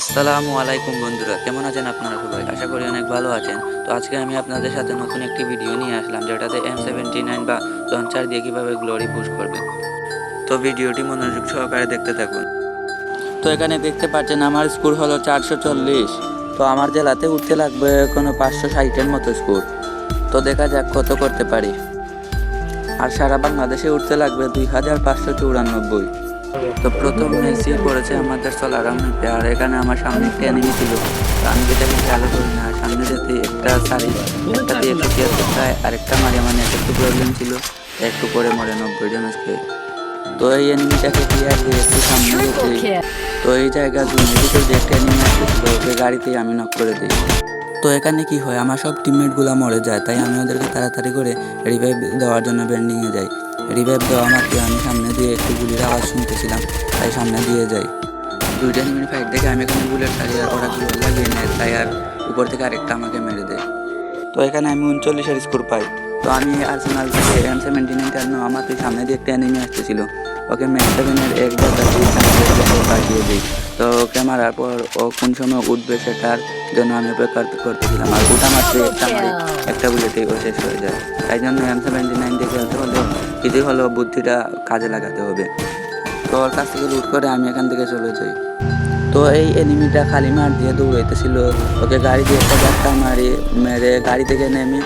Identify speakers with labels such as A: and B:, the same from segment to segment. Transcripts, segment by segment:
A: আসসালামু আলাইকুম বন্ধুরা, কেমন আছেন আপনারা সবাই? আশা করি অনেক ভালো আছেন। তো আজকে আমি আপনাদের সাথে নতুন একটি ভিডিও নিয়ে আসলাম, যেটাতে এম সেভেন্টি নাইন বা লঞ্চার দিয়ে কীভাবে গ্লোরি পুশ করবে। তো ভিডিওটি মনোযোগ সহকারে দেখতে থাকুন। তো এখানে দেখতে পাচ্ছেন, আমার স্কোর হলো চারশো চল্লিশ। তো আমার জেলাতে উঠতে লাগবে কোনো পাঁচশো ষাটের মতো স্কোর তো দেখা যাক কত করতে পারি। আর সারা বাংলাদেশে উঠতে লাগবে দুই হাজার পাঁচশো চৌরানব্বই। তো প্রথম মেসি করেছে আমাদের সোলারাম আর এখানে আমার সামনে একটা এনিমি ছিল। তো আমি যেটাকে খেয়াল করি না সামনে যেতে একটা সারি একটা দিয়ে তিয়াত্তর প্রায় আরেকটা মারে মানে একটু প্রবলেম ছিল একটু পরে মরে নব্বই জন আজকে। তো এই এনিমিটাকে ক্লিয়ার দিয়ে একটু সামনে যেতে। তো এই জায়গা ভিতর যে একটা এনিমি আসতেছিল ওকে গাড়িতেই আমি নক করে দিই। তো এখানে কি হয় আমার সব টিমমেটগুলো মরে যায় তাই আমি ওদেরকে তাড়াতাড়ি করে রিভাইভ দেওয়ার জন্য বেন্ডিংয়ে যাই। রিভাইভ দেওয়া মাত্র আমি দিয়ে একটু গুলির আওয়াজ শুনতেছিলাম, তাই সামনে দিয়ে যাই। দুইটা মিনিট ফাইট দেখে আমি এখানে বুলেট আর ওরা গুলো লাগিয়ে নেয়, তাই আর উপর থেকে আরেকটা আমাকে মেরে দেয়। তো এখানে আমি উনচল্লিশের স্কোর পাই। তো আমি আর্সেনাল থেকে এম সেভেন্টি নাইন টার্ন আমার তুই সামনে দিয়ে একটা এনিমি আসতেছিল। ওকে ম্যাক্স সেভেনের এক পাঠিয়ে দিই। তো ওকে মারার পর ও কোন সময় উঠবে সেটার জন্য আমি অপেক্ষা করতেছিলাম। আর ওটা মাত্র একটা একটা ও শেষ হয়ে যায়। তাই জন্য এম সেভেন্টি নাইন দিয়ে খেলতে হলে হলেও বুদ্ধিটা কাজে লাগাতে হবে। তো ওর কাছ থেকে লুট করে আমি এখান থেকে চলে যাই। তো এই এনিমিটা খালি মার দিয়ে দৌড়াইতেছিল। ওকে গাড়ি দিয়ে একটা ধাক্কা মারি মেরে গাড়ি থেকে নেমে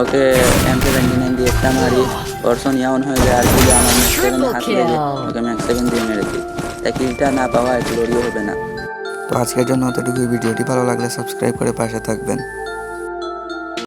A: ওকে এম সেভেন্টি নাইন দিয়ে একটা মারি। ওর সোনিয়া অন হয়ে যায় আর যদি আমার ম্যাক্স সেভেন হাত লেগে ওকে ম্যাক্স সেভেন দিয়ে মেরে দিই। তাই কিলটা না পাওয়া একটু লড়িও হবে না।
B: তো আজকের জন্য অতটুকুই ভিডিওটি ভালো লাগলে সাবস্ক্রাইব করে পাশে থাকবেন।